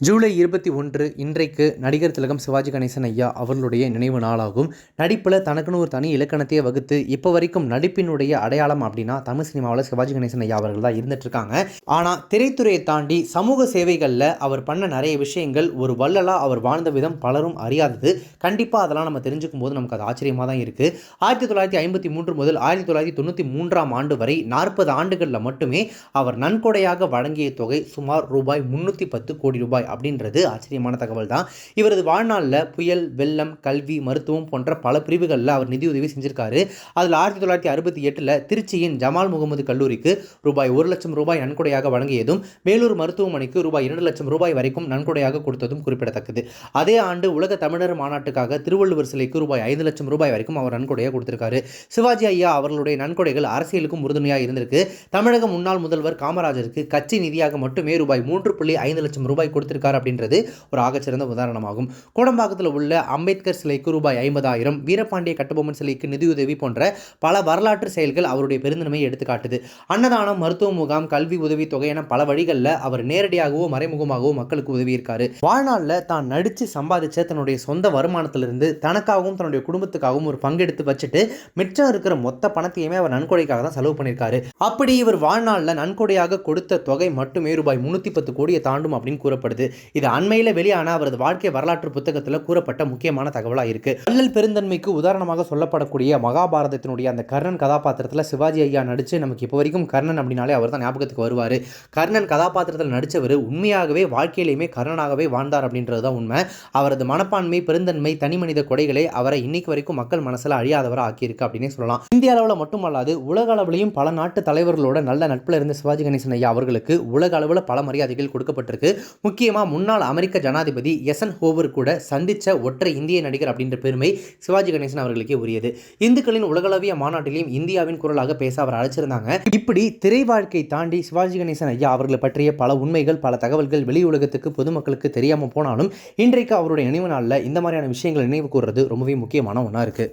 ஜூலை இருபத்தி ஒன்று இன்றைக்கு நடிகர் திலகம் சிவாஜி கணேசன் ஐயா அவர்களுடைய நினைவு நாளாகும். நடிப்பில் தனக்குன்னு ஒரு தனி இலக்கணத்தையே வகுத்து இப்போ வரைக்கும் நடிப்பினுடைய அடையாளம் அப்படின்னா தமிழ் சினிமாவில் சிவாஜி கணேசன் ஐயா அவர்கள் தான் இருந்துட்டு இருக்காங்க. ஆனால் திரைத்துறையை தாண்டி சமூக சேவைகளில் அவர் பண்ண நிறைய விஷயங்கள் ஒரு வள்ளலாக அவர் வாழ்ந்த விதம் பலரும் அறியாதது. கண்டிப்பாக அதெல்லாம் நம்ம தெரிஞ்சுக்கும் போது நமக்கு அது ஆச்சரியமாக தான் இருக்குது ஆயிரத்தி தொள்ளாயிரத்தி ஐம்பத்தி மூன்று முதல் ஆயிரத்தி தொள்ளாயிரத்தி தொண்ணூற்றி மூன்றாம் ஆண்டு வரை நாற்பது ஆண்டுகளில் மட்டுமே அவர் நன்கொடையாக வழங்கிய தொகை சுமார் ரூபாய் முன்னூற்றி பத்து கோடி ரூபாய். ரூபாய் அப்படின்றது ஆச்சரியமான தகவல் தான் இவரது வாழ்நாளில் புயல் வெள்ளம் கல்வி மருத்துவம் போன்ற பல பிரிவுகளில் அவர் நிதியுதவி செஞ்சிருக்காரு. அதில் ஆயிரத்தி தொள்ளாயிரத்தி அறுபத்தி எட்டில் திருச்சியின் ஜமால் முகமது கல்லூரிக்கு ரூபாய் ஒரு லட்சம் ரூபாய் நன்கொடையாக வழங்கியதும் வேலூர் மருத்துவமனைக்கு ரூபாய் இரண்டு லட்சம் ரூபாய் வரைக்கும் நன்கொடையாக கொடுத்ததும் குறிப்பிடத்தக்கது. அதே ஆண்டு உலக தமிழர் மாநாட்டுக்காக திருவள்ளுவர் சிலைக்கு ரூபாய் ஐந்து லட்சம் ரூபாய் வரைக்கும் அவர் நன்கொடையாக கொடுத்திருக்காரு. சிவாஜி ஐயா அவர்களுடைய நன்கொடைகள் அரசியலுக்கும் உறுதுணையாக இருந்திருக்கு. தமிழக முன்னாள் முதல்வர் காமராஜருக்கு கட்சி நிதியாக மட்டுமே ரூபாய் மூன்று புள்ளி ஐந்து லட்சம் ரூபாய் கொடுத்து கொடுத்திருக்கார் அப்படின்றது ஒரு ஆகச்சிறந்த உதாரணமாகும். கோடம்பாக்கத்தில் உள்ள அம்பேத்கர் சிலைக்கு ரூபாய் ஐம்பதாயிரம் வீரபாண்டிய கட்டபொம்மன் சிலைக்கு நிதியுதவி போன்ற பல வரலாற்று செயல்கள் அவருடைய பெருந்தன்மையை எடுத்துக்காட்டுது அன்னதானம் மருத்துவ முகாம் கல்வி உதவி தொகை என பல வழிகளில் அவர் நேரடியாகவோ மறைமுகமாகவோ மக்களுக்கு உதவி இருக்காரு வாழ்நாளில் தான் நடித்து சம்பாதிச்ச தன்னுடைய சொந்த வருமானத்திலிருந்து தனக்காகவும் தன்னுடைய குடும்பத்துக்காகவும் ஒரு பங்கெடுத்து வச்சுட்டு மிச்சம் இருக்கிற மொத்த பணத்தையுமே அவர் நன்கொடைக்காக தான் செலவு பண்ணியிருக்காரு. அப்படி இவர் வாழ்நாளில் நன்கொடையாக கொடுத்த தொகை மட்டுமே ரூபாய் முன்னூற்றி பத்து கோடியை தாண்டும் அப்படின்னு கூறப்படுது. இது அண்மையில் வெளியான அவரது வாழ்க்கை வரலாற்று புத்தகத்தில் கூறப்பட்ட முக்கியமான தகவலாக இருக்கு வள்ளல் பெருந்தன்மைக்கு உதாரணமாக சொல்லப்படக்கூடிய மகாபாரதத்தினுடைய அந்த கர்ணன் கதாபாத்திரத்தில் சிவாஜி ஐயா நடிச்சு நமக்கு இப்போ வரைக்கும் கர்ணன் அப்படின்னாலே அவர் தான் ஞாபகத்துக்கு வருவார். கர்ணன் கதாபாத்திரத்தில் நடித்தவர் உண்மையாகவே வாழ்க்கையிலையுமே கர்ணனாகவே வாழ்ந்தார் அப்படின்றது தான் உண்மை. அவரது மனப்பான்மை பெருந்தன்மை தனி மனித கொடைகளை அவரை இன்னைக்கு வரைக்கும் மக்கள் மனசில் அழியாதவராக ஆக்கியிருக்கு அப்படின்னே சொல்லலாம். இந்திய அளவில் மட்டுமல்லாது உலக அளவிலையும் பல நாட்டு தலைவர்களோட நல்ல நட்பில் இருந்த சிவாஜி கணேசன் ஐயா அவர்களுக்கு உலக அளவில் பல மரியாதைகள் கொடுக்கப்பட்டிருக்கு. முக்கிய முக்கியமாக முன்னாள் அமெரிக்க ஜனாதிபதி எசன் ஹோவர் கூட சந்திச்ச ஒற்றை இந்திய நடிகர் அப்படின்ற பெருமை சிவாஜி கணேசன் அவர்களுக்கே உரியது. இந்துக்களின் உலகளவிய மாநாட்டிலையும் இந்தியாவின் குரலாக பேச அவர் அழைச்சிருந்தாங்க. இப்படி திரை வாழ்க்கை தாண்டி சிவாஜி கணேசன் ஐயா அவர்களை பற்றிய பல உண்மைகள் பல தகவல்கள் வெளி உலகத்துக்கு பொதுமக்களுக்கு தெரியாமல் போனாலும் இன்றைக்கு அவருடைய நினைவு நாளில் இந்த மாதிரியான விஷயங்களை நினைவு கூறுறது ரொம்பவே முக்கியமான ஒன்றா இருக்குது